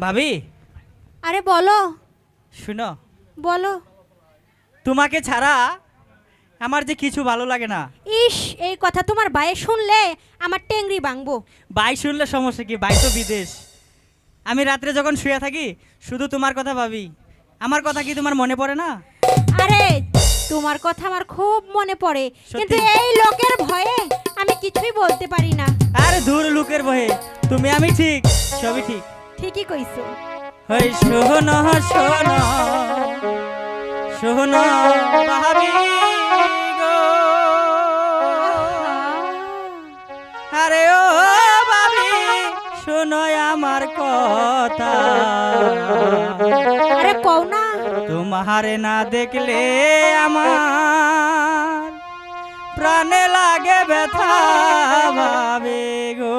ভাবি? আরে বলো। শুনো। বলো। তোমাকে ছাড়া আমার যে কিছু ভালো লাগে না। ইস এই কথা তোমার ভাইয়ে শুনলে আমার টেংরি ভাঙবো। বাই শুনলে সমস্যা কি? বাই তো বিদেশ। আমি রাত্রে যখন শুয়ে থাকি শুধু তোমার কথা ভাবি। আমার কথা কি তোমার মনে পড়ে না? আরে তোমার কথা আমার খুব মনে পড়ে। কিন্তু এই লোকের ভয়ে আমি কিছুই বলতে পারি না। আরে দূর লোকের ভয়ে। তুমি আমি ঠিক সবই ঠিক। ঠিকই কইছো। হই শোন শোন। শোন ভাবি গো। আরে ও ভাবি শোনো আমার কথা। আরে কও না। তোমারে না দেখলে আমার প্রাণে লাগে ব্যথা ভাবে গো।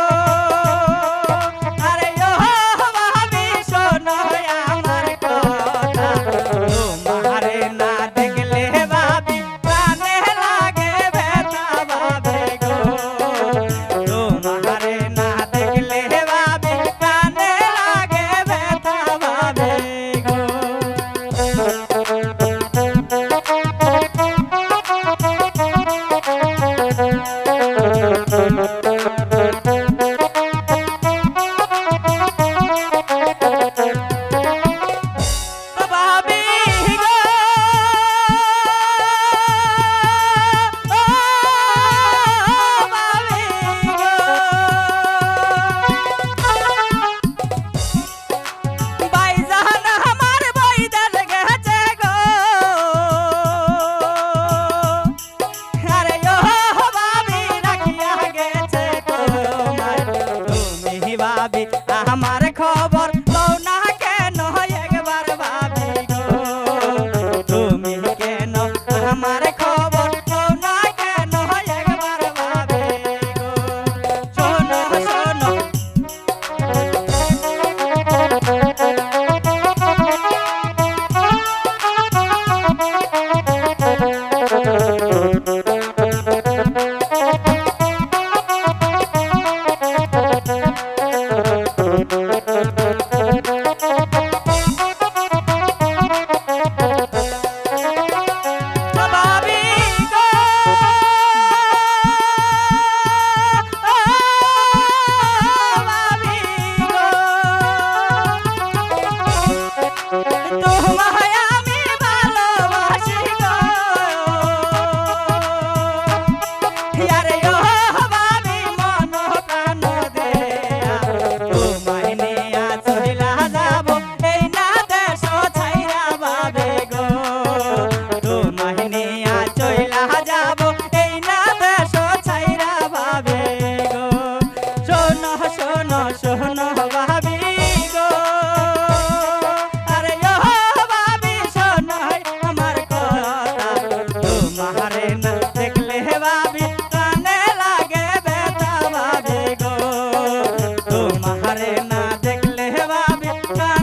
Bye.